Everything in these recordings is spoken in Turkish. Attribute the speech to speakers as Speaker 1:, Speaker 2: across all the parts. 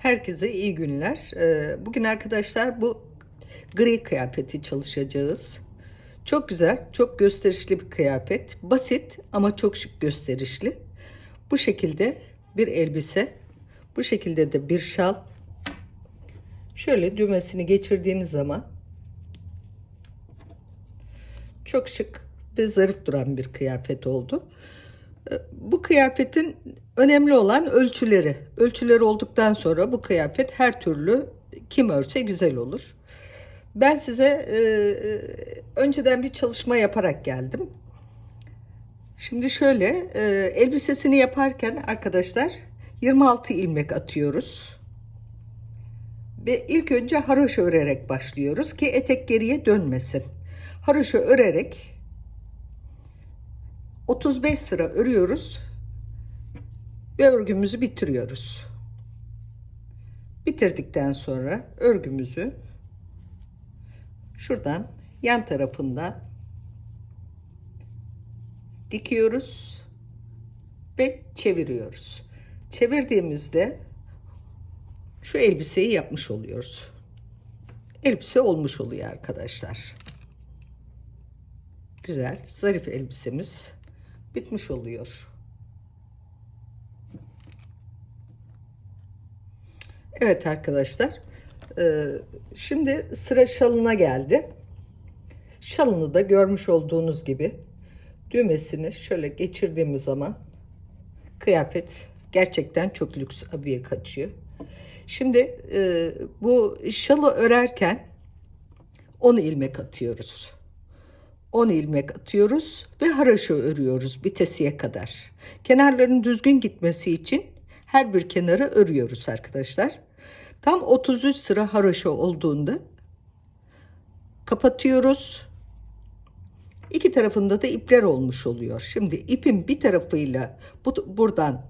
Speaker 1: Herkese iyi günler. Ee, Bugün arkadaşlar bu gri kıyafeti çalışacağız. Çok güzel, çok gösterişli bir kıyafet. Basit ama çok şık gösterişli. Bu şekilde bir elbise. Bu şekilde de bir şal. Şöyle düğmesini geçirdiğiniz zaman çok şık ve zarif duran bir kıyafet oldu. Ee, Bu kıyafetin önemli olan ölçüleri. Ölçüleri olduktan sonra bu kıyafet her türlü kim örse güzel olur. Ben size e, e, önceden bir çalışma yaparak geldim. Şimdi şöyle e, elbisesini yaparken arkadaşlar 26 ilmek atıyoruz. Ve ilk önce haroşa örerek başlıyoruz ki etek geriye dönmesin. Haroşa örerek 35 sıra örüyoruz ve örgümüzü bitiriyoruz. Bitirdikten sonra örgümüzü şuradan yan tarafından dikiyoruz ve çeviriyoruz. Çevirdiğimizde şu elbiseyi yapmış oluyoruz. Elbise olmuş oluyor arkadaşlar. Güzel, zarif elbisemiz bitmiş oluyor. Evet arkadaşlar. e, Şimdi sıra şalına geldi. Şalını da görmüş olduğunuz gibi düğmesini şöyle geçirdiğimiz zaman kıyafet gerçekten çok lüks abiye kaçıyor. Şimdi e, bu şalı örerken 10 ilmek atıyoruz. 10 ilmek atıyoruz ve haraşo örüyoruz bitesiye kadar. Kenarların düzgün gitmesi için her bir kenarı örüyoruz arkadaşlar. Tam 33 sıra haraşo olduğunda kapatıyoruz. İki tarafında da ipler olmuş oluyor. Şimdi ipin bir tarafıyla bu, buradan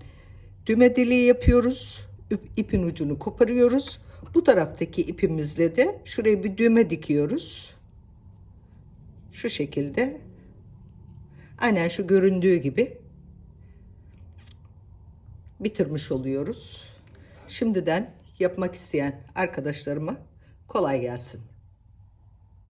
Speaker 1: düğme deliği yapıyoruz. İp- İpin ucunu koparıyoruz. Bu taraftaki ipimizle de şuraya bir düğme dikiyoruz şu şekilde aynen şu göründüğü gibi bitirmiş oluyoruz. Şimdiden yapmak isteyen arkadaşlarıma kolay gelsin.